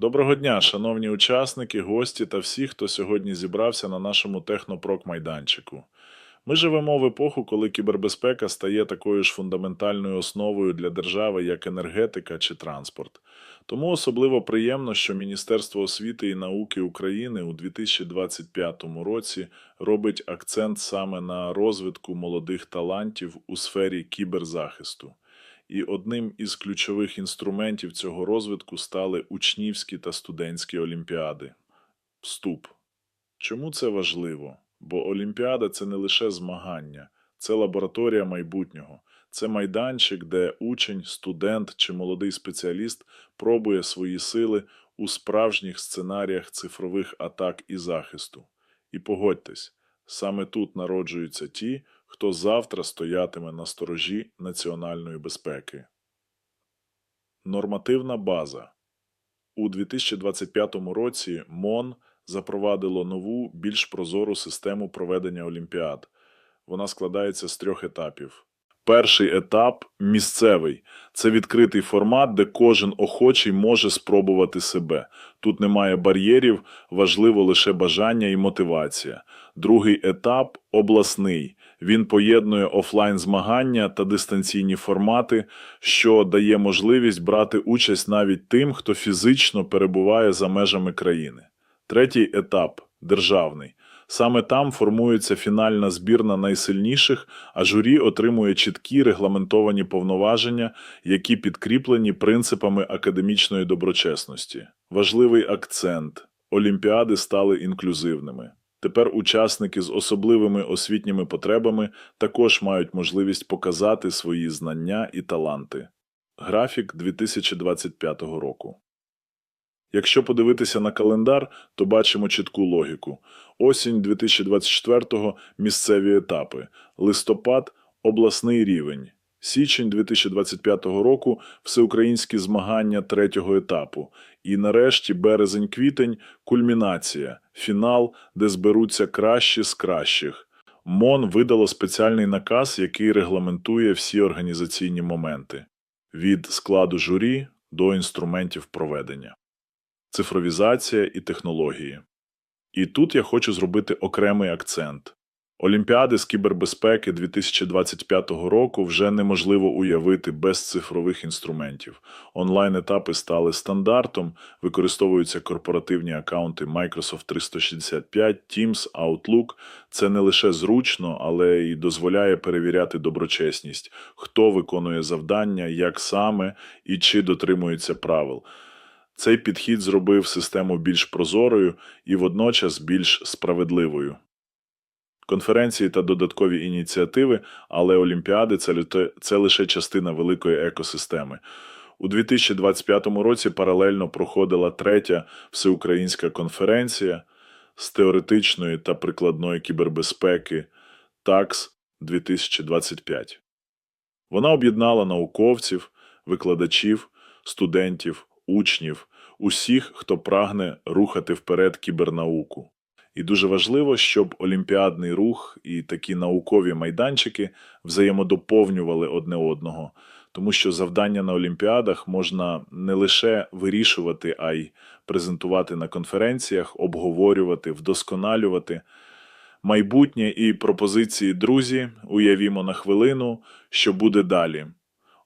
Доброго дня, шановні учасники, гості та всі, хто сьогодні зібрався на нашому технопрок майданчику. Ми живемо в епоху, коли кібербезпека стає такою ж фундаментальною основою для держави, як енергетика чи транспорт. Тому особливо приємно, що Міністерство освіти і науки України у 2025 році робить акцент саме на розвитку молодих талантів у сфері кіберзахисту. І одним із ключових інструментів цього розвитку стали учнівські та студентські олімпіади. Вступ. Чому це важливо? Бо Олімпіада це не лише змагання, це лабораторія майбутнього, це майданчик, де учень, студент чи молодий спеціаліст пробує свої сили у справжніх сценаріях цифрових атак і захисту. І погодьтесь, саме тут народжуються ті, хто завтра стоятиме на сторожі національної безпеки. Нормативна база. У 2025 році МОН запровадило нову, більш прозору систему проведення олімпіад. Вона складається з трьох етапів. Перший етап місцевий. Це відкритий формат, де кожен охочий може спробувати себе. Тут немає бар'єрів, важливо лише бажання і мотивація. Другий етап обласний. Він поєднує офлайн змагання та дистанційні формати, що дає можливість брати участь навіть тим, хто фізично перебуває за межами країни. Третій етап державний. Саме там формується фінальна збірна найсильніших, а журі отримує чіткі регламентовані повноваження, які підкріплені принципами академічної доброчесності. Важливий акцент олімпіади стали інклюзивними. Тепер учасники з особливими освітніми потребами також мають можливість показати свої знання і таланти. Графік 2025 року. Якщо подивитися на календар, то бачимо чітку логіку. Осінь 2024-го – місцеві етапи, листопад – обласний рівень, січень 2025 року – всеукраїнські змагання третього етапу, і нарешті березень-квітень – кульмінація, фінал, де зберуться кращі з кращих. МОН видало спеціальний наказ, який регламентує всі організаційні моменти – від складу журі до інструментів проведення цифровізація і технології. І тут я хочу зробити окремий акцент. Олімпіади з кібербезпеки 2025 року вже неможливо уявити без цифрових інструментів. Онлайн-етапи стали стандартом, використовуються корпоративні акаунти Microsoft 365, Teams, Outlook. Це не лише зручно, але й дозволяє перевіряти доброчесність, хто виконує завдання, як саме і чи дотримується правил. Цей підхід зробив систему більш прозорою і водночас більш справедливою. Конференції та додаткові ініціативи, але Олімпіади це, це лише частина великої екосистеми. У 2025 році паралельно проходила третя всеукраїнська конференція з теоретичної та прикладної кібербезпеки ТАКС 2025. Вона об'єднала науковців, викладачів, студентів, учнів, усіх, хто прагне рухати вперед кібернауку. І дуже важливо, щоб олімпіадний рух і такі наукові майданчики взаємодоповнювали одне одного, тому що завдання на олімпіадах можна не лише вирішувати, а й презентувати на конференціях, обговорювати, вдосконалювати. Майбутнє і пропозиції друзі, уявімо на хвилину, що буде далі.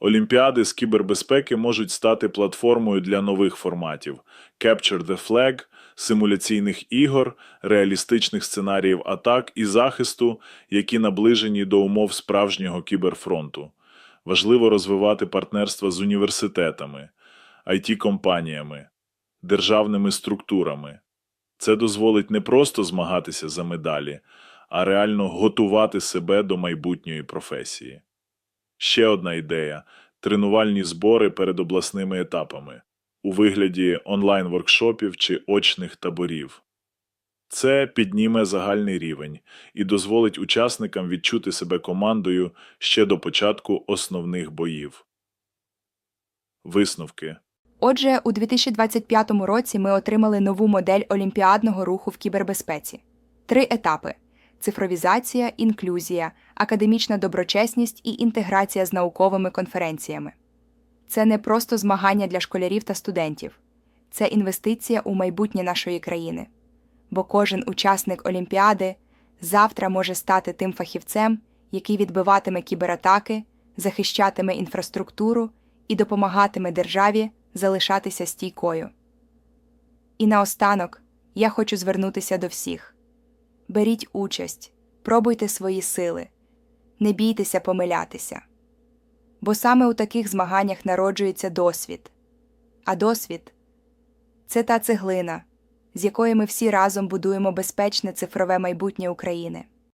Олімпіади з кібербезпеки можуть стати платформою для нових форматів: Capture the Flag, симуляційних ігор, реалістичних сценаріїв атак і захисту, які наближені до умов справжнього кіберфронту. Важливо розвивати партнерства з університетами, IT-компаніями, державними структурами. Це дозволить не просто змагатися за медалі, а реально готувати себе до майбутньої професії. Ще одна ідея тренувальні збори перед обласними етапами у вигляді онлайн-воркшопів чи очних таборів. Це підніме загальний рівень і дозволить учасникам відчути себе командою ще до початку основних боїв. Висновки. Отже, у 2025 році ми отримали нову модель олімпіадного руху в кібербезпеці. Три етапи: цифровізація, інклюзія, академічна доброчесність і інтеграція з науковими конференціями. Це не просто змагання для школярів та студентів, це інвестиція у майбутнє нашої країни. Бо кожен учасник Олімпіади завтра може стати тим фахівцем, який відбиватиме кібератаки, захищатиме інфраструктуру і допомагатиме державі залишатися стійкою. І наостанок я хочу звернутися до всіх: беріть участь, пробуйте свої сили, не бійтеся помилятися. Бо саме у таких змаганнях народжується досвід. А досвід це та цеглина, з якої ми всі разом будуємо безпечне цифрове майбутнє України.